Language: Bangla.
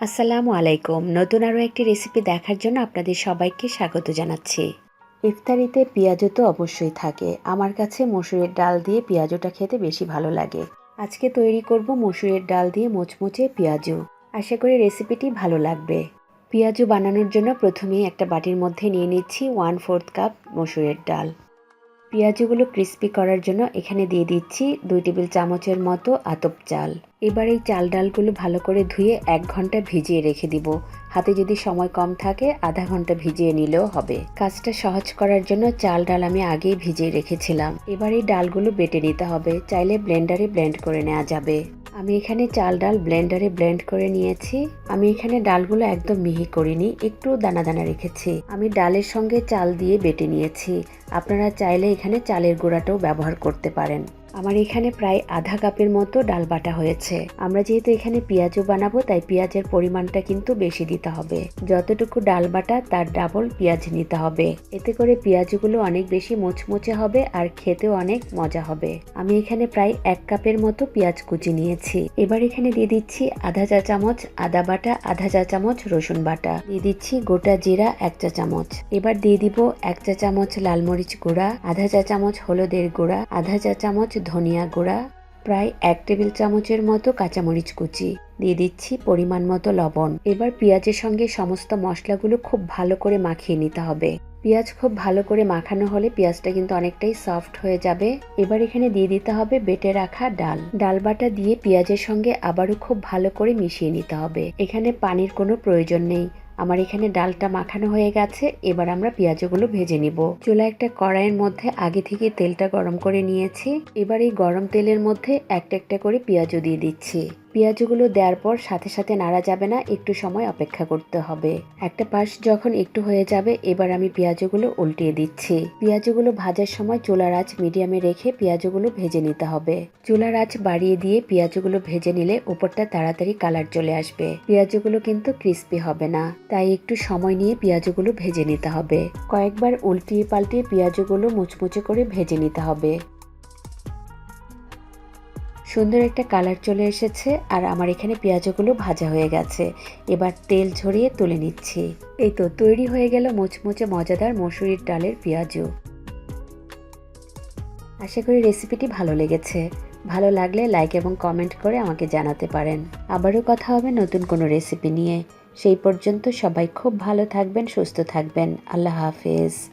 আসসালামু আলাইকুম। নতুন আরও একটি রেসিপি দেখার জন্য আপনাদের সবাইকে স্বাগত জানাচ্ছি। ইফতারিতে পেঁয়াজও তো অবশ্যই থাকে। আমার কাছে মসুরের ডাল দিয়ে পেঁয়াজটা খেতে বেশি ভালো লাগে। আজকে তৈরি করব মসুরের ডাল দিয়ে মোচমোচে পেঁয়াজু আশা করি রেসিপিটি ভালো লাগবে। পেঁয়াজু বানানোর জন্য প্রথমেই একটা বাটির মধ্যে নিয়ে নিচ্ছি ওয়ান ফোর্থ কাপ মসুরের ডাল। পেঁয়াজগুলো ক্রিস্পি করার জন্য এখানে দিয়ে দিচ্ছি দুই টেবিল চামচের মতো আতপ চাল। এবার এই চাল ডালগুলো ভালো করে ধুয়ে এক ঘণ্টা ভিজিয়ে রেখে দিব। হাতে যদি সময় কম থাকে, আধা ঘণ্টা ভিজিয়ে নিলেও হবে। কাজটা সহজ করার জন্য চাল ডাল আমি আগেই ভিজিয়ে রেখেছিলাম। এবার এই ডালগুলো বেটে নিতে হবে। চাইলে ব্লেন্ডারে ব্লেন্ড করে নেওয়া যাবে। আমি এখানে চাল ডাল ব্লেন্ডারে ব্লেন্ড করে নিয়েছি। আমি এখানে ডালগুলো একদম মিহি করিনি একটু দানা দানা রেখেছি। আমি ডালের সঙ্গে চাল দিয়ে বেটে নিয়েছি। আপনারা চাইলে এখানে চালের গুঁড়াটাও ব্যবহার করতে পারেন। আমার এখানে প্রায় আধা কাপের মতো ডাল বাটা হয়েছে। আমরা যেহেতু এখানে পেঁয়াজও বানাবো, তাই পেঁয়াজের পরিমাণটা কিন্তু বেশি দিতে হবে। যতটুকু ডাল বাটা, তার ডাবল পেঁয়াজ নিতে হবে। এতে করে পেঁয়াজগুলো অনেক বেশি মোচমোচে হবে আর খেতেও অনেক মজা হবে। আমি এখানে প্রায় এক কাপের মতো পেঁয়াজ কুচি নিয়েছি। এবার এখানে দিয়ে দিচ্ছি আধা চা চামচ আদা বাটা, আধা চা চামচ রসুন বাটা। দিয়ে দিচ্ছি গোটা জিরা এক চা চামচ। এবার দিয়ে দিব এক চা চামচ লাল মরিচ গুঁড়া, আধা চা চামচ হলুদের গুঁড়া, আধা চা চামচ ধনিয়া গুঁড়া, প্রায় এক টেবিল চামচের মতো কাঁচামরিচ কুচি, দিয়ে দিচ্ছি পরিমাণ মতো লবণ। এবার পেঁয়াজের সঙ্গে সমস্ত মশলাগুলো খুব ভালো করে মাখিয়ে নিতে হবে। পেঁয়াজ খুব ভালো করে মাখানো হলে পেঁয়াজটা কিন্তু অনেকটাই সফট হয়ে যাবে। এবার এখানে দিয়ে দিতে হবে বেটে রাখা ডাল। ডাল বাটা দিয়ে পেঁয়াজের সঙ্গে আবারও খুব ভালো করে মিশিয়ে নিতে হবে। এখানে পানির কোনো প্রয়োজন নেই। আমার এখানে ডালটা মাখানো হয়ে গেছে, এবার আমরা পেঁয়াজগুলো ভেজে নিব। চুলা একটা কড়াইয়ের মধ্যে আগে থেকে তেলটা গরম করে নিয়েছি। এবার এই গরম তেলের মধ্যে একটা একটা করে পেঁয়াজও দিয়ে দিচ্ছি। পেঁয়াজগুলো দেওয়ার পর সাথে সাথে নাড়া যাবে না, একটু সময় অপেক্ষা করতে হবে। একটা পাশ যখন একটু হয়ে যাবে, এবার আমি পেঁয়াজগুলো উল্টিয়ে দিচ্ছি। পেঁয়াজগুলো ভাজার সময় চুলার আঁচ মিডিয়ামে রেখে পেঁয়াজগুলো ভেজে নিতে হবে। চুলার আঁচ বাড়িয়ে দিয়ে পেঁয়াজগুলো ভেজে নিলে উপরটা তাড়াতাড়ি কালার চলে আসবে। পেঁয়াজগুলো কিন্তু ক্রিস্পি হবে না, তাই একটু সময় নিয়ে পেঁয়াজগুলো ভেজে নিতে হবে। কয়েকবার উল্টিয়ে পাল্টিয়ে পেঁয়াজগুলো মুচমুচে করে ভেজে নিতে হবে। সুন্দর একটা কালার চলে এসেছে আর আমার এখানে পেঁয়াজগুলো ভাজা হয়ে গেছে। এবার তেল ঝরিয়ে তুলে নিচ্ছি। এই তো, তৈরি হয়ে গেল মুচমুচে মজাদার মসুরির ডালের পেঁয়াজু আশা করি রেসিপিটি ভালো লেগেছে। ভালো লাগলে লাইক এবং কমেন্ট করে আমাকে জানাতে পারেন। আবারও কথা হবে নতুন কোনো রেসিপি নিয়ে। সেই পর্যন্ত সবাই খুব ভালো থাকবেন, সুস্থ থাকবেন। আল্লাহ হাফেজ।